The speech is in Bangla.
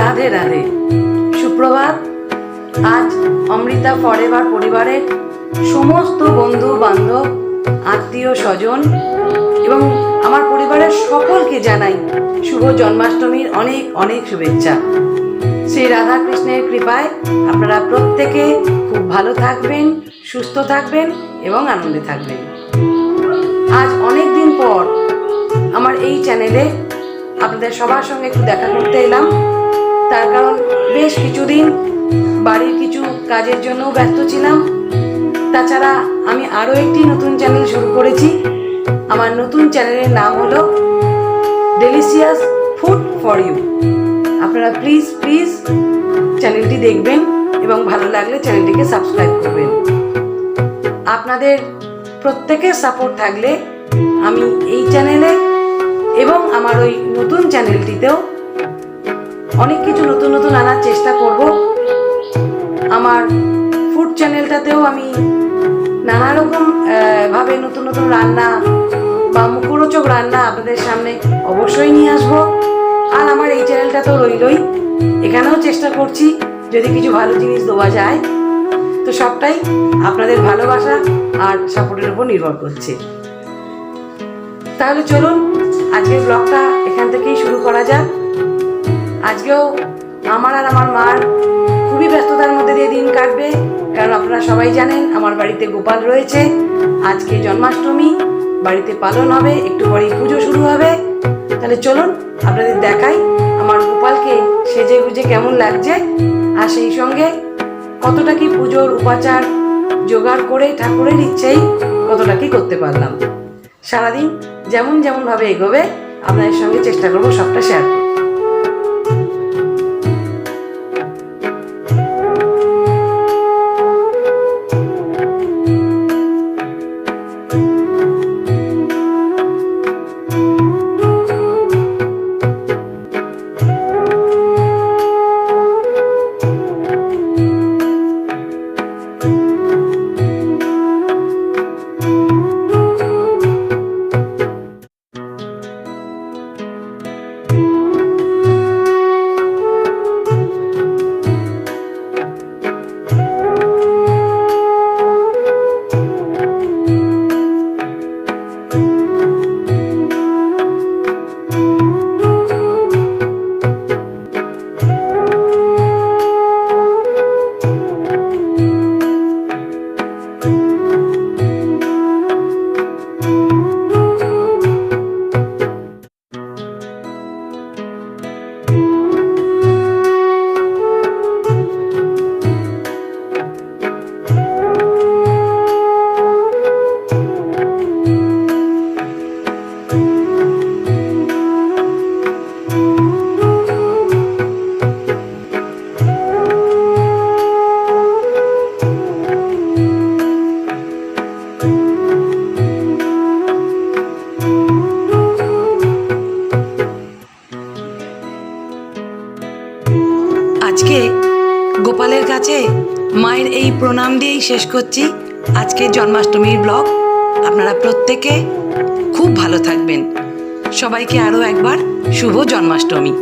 রাধে রাধে। সুপ্রভাত, আজ অমৃতা ফরেভার পরিবারের সমস্ত বন্ধু, বান্ধব, আত্মীয়, স্বজন এবং আমার পরিবারের সকলকে জানাই শুভ জন্মাষ্টমীর অনেক অনেক শুভেচ্ছা। শ্রী রাধাকৃষ্ণের কৃপায় আপনারা প্রত্যেকে খুব ভালো থাকবেন, সুস্থ থাকবেন এবং আনন্দে থাকবেন। আজ অনেক দিন পর আমার এই চ্যানেলে আপনাদের সবার সঙ্গে একটু দেখা করতে এলাম। তার কারণ বেশ কিছুদিন বাড়ির কিছু কাজের জন্যও ব্যস্ত ছিলাম। তাছাড়া আমি আরও একটি নতুন চ্যানেল শুরু করেছি। আমার নতুন চ্যানেলের নাম হলো ডেলিসিয়াস ফুড ফর ইউ আপনারা প্লিজ প্লিজ চ্যানেলটি দেখবেন এবং ভালো লাগলে চ্যানেলটিকে সাবস্ক্রাইব করবেন। আপনাদের প্রত্যেকের সাপোর্ট থাকলে আমি এই চ্যানেলে এবং আমার ওই নতুন চ্যানেলটিতেও অনেক কিছু নতুন নতুন আনার চেষ্টা করব। আমার ফুড চ্যানেলটাতেও আমি নানা রকম ভাবে নতুন নতুন রান্না বা মুখরোচক রান্না আপনাদের সামনে অবশ্যই নিয়ে আসব। আর আমার এই চ্যানেলটা তো রইলই। এখানেও চেষ্টা করছি যদি কিছু ভালো জিনিস দেওয়া যায়। তো সবটাই আপনাদের ভালোবাসা আর সাপোর্টের উপর নির্ভর করছে। তাহলে চলুন, আজকের ব্লগটা এখান থেকেই শুরু করা যাক। আজকেও আমার আর আমার মার খুবই ব্যস্ততার মধ্যে দিয়ে দিন কাটবে। কারণ আপনারা সবাই জানেন, আমার বাড়িতে গোপাল রয়েছে। আজকে জন্মাষ্টমী, বাড়িতে পালন হবে, একটু পরেই পুজো শুরু হবে। তাহলে চলুন, আপনাদের দেখাই আমার গোপালকে সেজে গুজে কেমন লাগছে। আর সেই সঙ্গে কতটা কি পুজোর উপাচার জোগাড় করে ঠাকুরের ইচ্ছেই কতটা কি করতে পারলাম। সারাদিন যেমন যেমন ভাবে এগোবে, আপনাদের সঙ্গে চেষ্টা করব সবটা শেয়ার করতে। গোপালের কাছে মায়ের এই প্রণাম দিয়েই শেষ করছি আজকের জন্মাষ্টমীর ব্লগ। আপনারা প্রত্যেকে খুব ভালো থাকবেন। সবাইকে আরও একবার শুভ জন্মাষ্টমী।